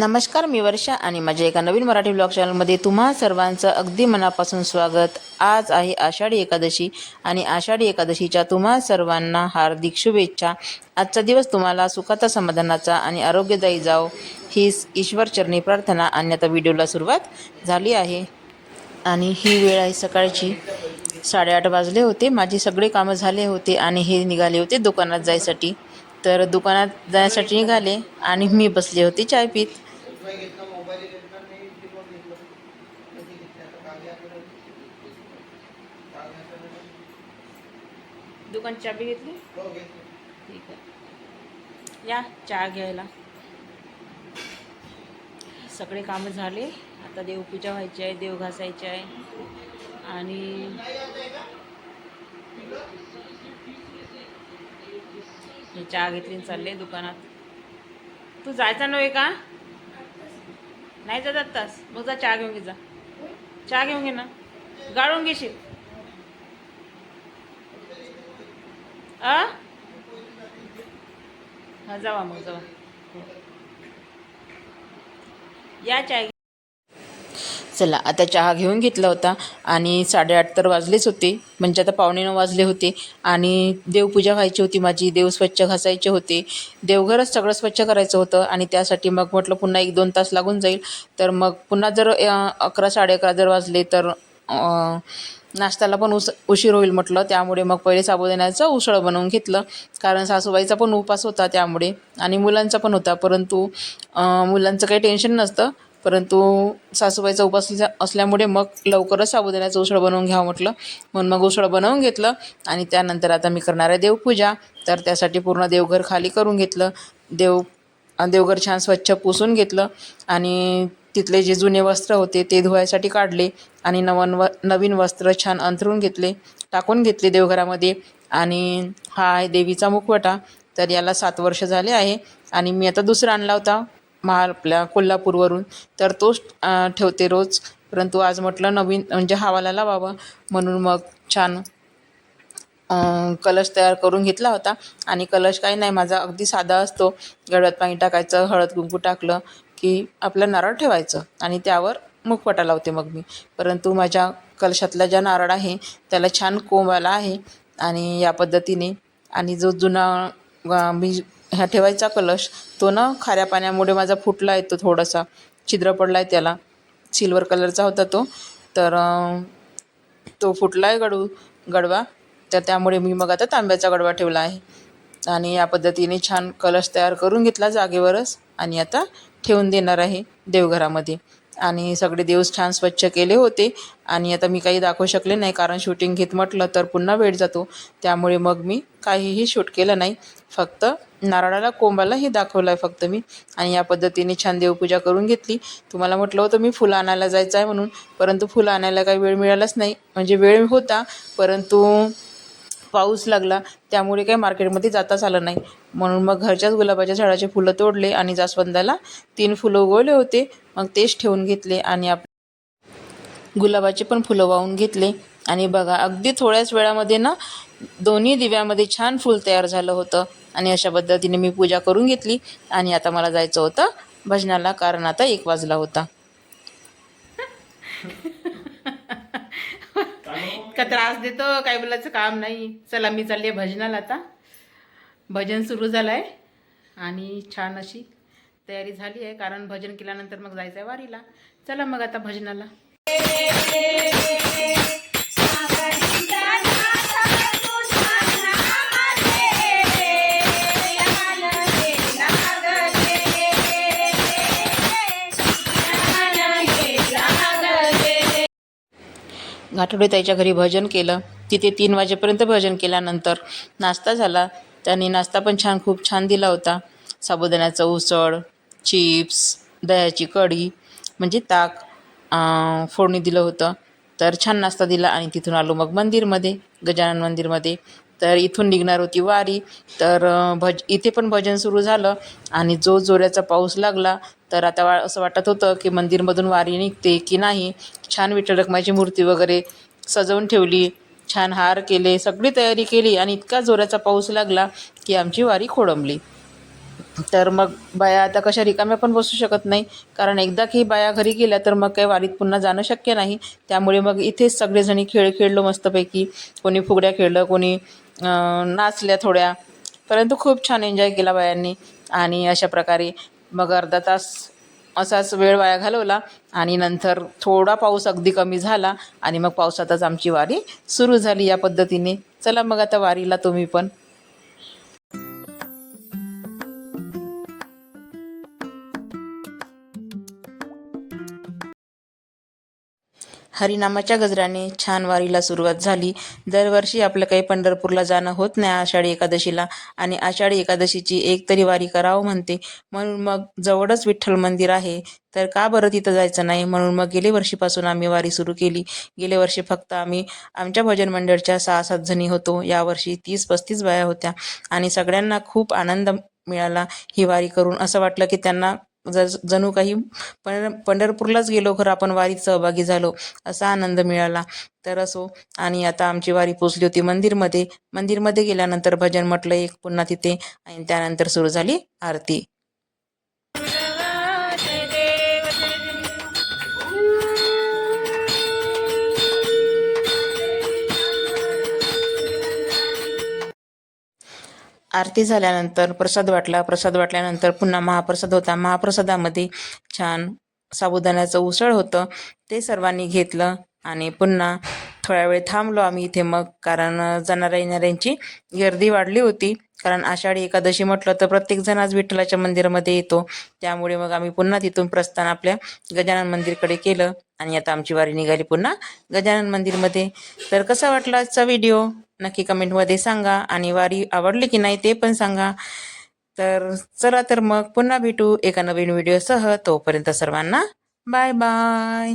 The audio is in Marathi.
नमस्कार मी वर्षा आणि माझ्या एका नवीन मराठी ब्लॉग चॅनलमध्ये तुम्हा सर्वांचं अगदी मनापासून स्वागत. आज आहे आषाढी एकादशी आणि आषाढी एकादशीच्या तुम्हा सर्वांना हार्दिक शुभेच्छा. आजचा दिवस तुम्हाला सुखाचा समाधानाचा आणि आरोग्यदायी जाओ ही ईश्वरचरणी प्रार्थना आणि आता व्हिडिओला सुरुवात झाली आहे. आणि ही वेळ आहे सकाळची. साडेआठ वाजले होते माझे सगळे कामं झाले होते आणि हे निघाले होते दुकानात जायसाठी. तर दुकानात जाण्यासाठी निघाले आणि मी बसले होते चाय पीत. दुकान चाबी घेतली. ठीक आहे. या चहा घ्यायला. सगळे कामं झाले. आता देवपूजा व्हायची आहे देव घासायची आहे. आणि हे चहा घेतली आणि चालले दुकानात. तू जायचा नव्हे का? नाही जात आत्ताच. मग जा चहा घेऊन घे जा. चहा घेऊन घे ना. गाळून घेशील. आ? हा जावा मग जावा. या चाय चला आता चहा घेऊन घेतला होता आणि साडेआठ तर वाजलेच होते. म्हणजे आता पावणे नऊ वाजले होते आणि देवपूजा व्हायची होती माझी देव स्वच्छ घासायचे होते. देवघरच सगळं स्वच्छ करायचं होतं आणि त्यासाठी मग म्हटलं पुन्हा एक दोन तास लागून जाईल. तर मग पुन्हा जर अकरा साडे अकरा जर वाजले तर नाश्त्याला पण उस उशीर होईल म्हटलं. त्यामुळे मग पहिले साबुदाण्याचं उसळं बनवून घेतलं. कारण सासूबाईचा पण उपास होता त्यामुळे. आणि मुलांचा पण होता. परंतु मुलांचं काही टेन्शन नसतं. परंतु सासूबाईचा उपास असल्यामुळे मग लवकरच साबुदाण्याचं उसळ बनवून घ्यावं म्हटलं. म्हणून मग उसळ बनवून घेतलं. आणि त्यानंतर आता मी करणार आहे देवपूजा. तर त्यासाठी पूर्ण देवघर खाली करून घेतलं. देव देवघर छान स्वच्छ पुसून घेतलं. आणि तिथले जे जुने वस्त्र होते ते धुवायसाठी काढले आणि नवन व नवीन वस्त्र छान अंथरून घेतले टाकून घेतले देवघरामध्ये. आणि हा आहे देवीचा मुखवटा. तर याला सात वर्ष झाले आहे. आणि मी आता दुसरा आणला होता महा आपल्या कोल्हापूरवरून. तर तोच ठेवते रोज. परंतु आज म्हटलं नवीन म्हणजे हवाला लावावं. म्हणून मग छान कलश तयार करून घेतला होता. आणि कलश काही नाही माझा अगदी साधा असतो. गडव्यात पाणी टाकायचं हळद कुंकू टाकलं. की आपलं नारळ ठेवायचं आणि त्यावर मुखवटा लावते मग मी. परंतु माझ्या कलशातला ज्या नारळ आहे त्याला छान कोंब आला आहे आणि या पद्धतीने आणि जो जुना मी ह्या ठेवायचा कलश तो ना खाऱ्या पाण्यामुळे माझा फुटला आहे तो थोडासा. छिद्र पडला आहे त्याला. सिल्वर कलरचा होता तो. तर तो फुटला आहे गडू गडवा. तर त्यामुळे मी मग आता तांब्याचा गडवा ठेवला आहे. आणि या पद्धतीने छान कलश तयार करून घेतला जागेवरच. आणि आता ठेवून देणार आहे देवघरामध्ये. आणि सगळे देव छान स्वच्छ केले होते. आणि आता मी काही दाखवू शकले नाही कारण शूटिंग घेत म्हटलं तर पुन्हा वेळ जातो. त्यामुळे मग मी काहीही शूट केलं नाही. फक्त नारळाला कोंबाला हे दाखवलं आहे फक्त मी. आणि या पद्धतीने छान देवपूजा करून घेतली. तुम्हाला म्हटलं होतं मी फुलं आणायला जायचं आहे म्हणून परंतु फुलं आणायला काही वेळ मिळालाच नाही. म्हणजे वेळ होता परंतु पाऊस लागला त्यामुळे काही मार्केटमध्ये जाताच आलं नाही. म्हणून मग घरच्याच गुलाबाच्या झाडाचे फुलं तोडले आणि जास्वंदाला तीन फुलं उगवले होते. मग तेच ठेवून घेतले आणि आप गुलाबाचे पण फुलं वाहून घेतले. आणि बघा अगदी थोड्याच वेळामध्ये ना दोन्ही दिव्यामध्ये छान फूल तयार झालं होतं. आणि अशा पद्धतीने मी पूजा करून घेतली. आणि आता मला जायचं होतं. भजनाला कारण आता एक वाजला होता. का त्रास देतो काय बोलायचं काम नाही. चला मी चालली भजनाला आता. भजन सुरू झालं आहे आणि छान अशी तयारी झाली आहे कारण भजन केल्यानंतर मग जायचं आहे वारीला. चला मग आता भजनाला. ताईच्या घरी भजन केलं. तिथे तीन वाजेपर्यंत भजन केल्यानंतर नाश्ता झाला. त्यांनी नाश्ता पण छान खूप छान दिला होता. साबुदाण्याचं उसळ चिप्स दह्याची कढी म्हणजे ताक फोडणी दिलं होतं. तर छान नाश्ता दिला आणि तिथून आलो मग मंदिरमध्ये गजानन मंदिरमध्ये. तर इथून निघणार होती वारी. तर भज इथे पण भजन सुरू झालं आणि जो जोऱ्याचा पाऊस लागला. तर आता वा असं वाटत होतं की मंदिरमधून वारी निघते की नाही. छान विठ्ठल रखमाची मूर्ती वगैरे सजवून ठेवली. छान हार केले सगळी तयारी केली आणि इतका जोराचा पाऊस लागला की आमची वारी खोळंबली तर मग बाया आता कशा रिकाम्या पण बसू शकत नाही. कारण एकदा की बाया घरी गेल्या तर मग काही वारीत पुन्हा जाणं शक्य नाही. त्यामुळे मग इथेच सगळेजणी खेळ खेळलो मस्तपैकी. कोणी फुगड्या खेळलं कोणी नाचल्या थोड्या. परंतु खूप छान एन्जॉय केला बायांनी. आणि अशा प्रकारे मग अर्धा तास असाच वेळ वाया घालवला आणि नंतर थोडा पाऊस अगदी कमी झाला आणि मग पावसातच आमची वारी सुरू झाली या पद्धतीने. चला मग आता वारीला तुम्ही पण हरिनामाच्या गजराने छान वारीला सुरुवात झाली. दरवर्षी आपलं काही पंढरपूरला जाणं होत नाही आषाढी एकादशीला आणि आषाढी एकादशीची एक तरी वारी करावं म्हणते. म्हणून मग जवळच विठ्ठल मंदिर आहे. तर का बरं तिथं जायचं नाही? म्हणून मग गेल्या वर्षीपासून आम्ही वारी सुरू केली. गेले वर्षी फक्त आम्ही आमच्या भजन मंडळच्या सहा सात जणी होतो. यावर्षी तीस पस्तीस बाया होत्या आणि सगळ्यांना खूप आनंद मिळाला ही वारी करून. असं वाटलं की त्यांना ज जणू काही पंढर पंढरपूरलाच गेलो खरं आपण वारीत सहभागी झालो असा आनंद मिळाला. तर असो आणि आता आमची वारी पोचली होती मंदिरमध्ये. मंदिरमध्ये गेल्यानंतर भजन म्हटलं एक पुन्हा तिथे आणि त्यानंतर सुरू झाली आरती. आरती झाल्यानंतर प्रसाद वाटला प्रसाद वाटल्यानंतर पुन्हा महाप्रसाद होता. महाप्रसादामध्ये छान साबुदाण्याचं उसळ होतं. ते सर्वांनी घेतलं आणि पुन्हा थोड्या वेळ थांबलो आम्ही इथे मग कारण जाणाऱ्या येणाऱ्यांची गर्दी वाढली होती. कारण आषाढी एकादशी म्हटलं तर प्रत्येकजण आज विठ्ठलाच्या मंदिरामध्ये येतो. त्यामुळे मग आम्ही पुन्हा तिथून प्रस्थान आपल्या गजानन मंदिरकडे केलं आणि आता आमची वारी निघाली पुन्हा गजानन मंदिरमध्ये. तर कसा वाटला आजचा व्हिडिओ? नक्की कमेंटमध्ये सांगा. आणि वारी आवडली की नाही ते पण सांगा. तर चला तर मग पुन्हा भेटू एका नवीन व्हिडिओसह. तोपर्यंत सर्वांना बाय बाय.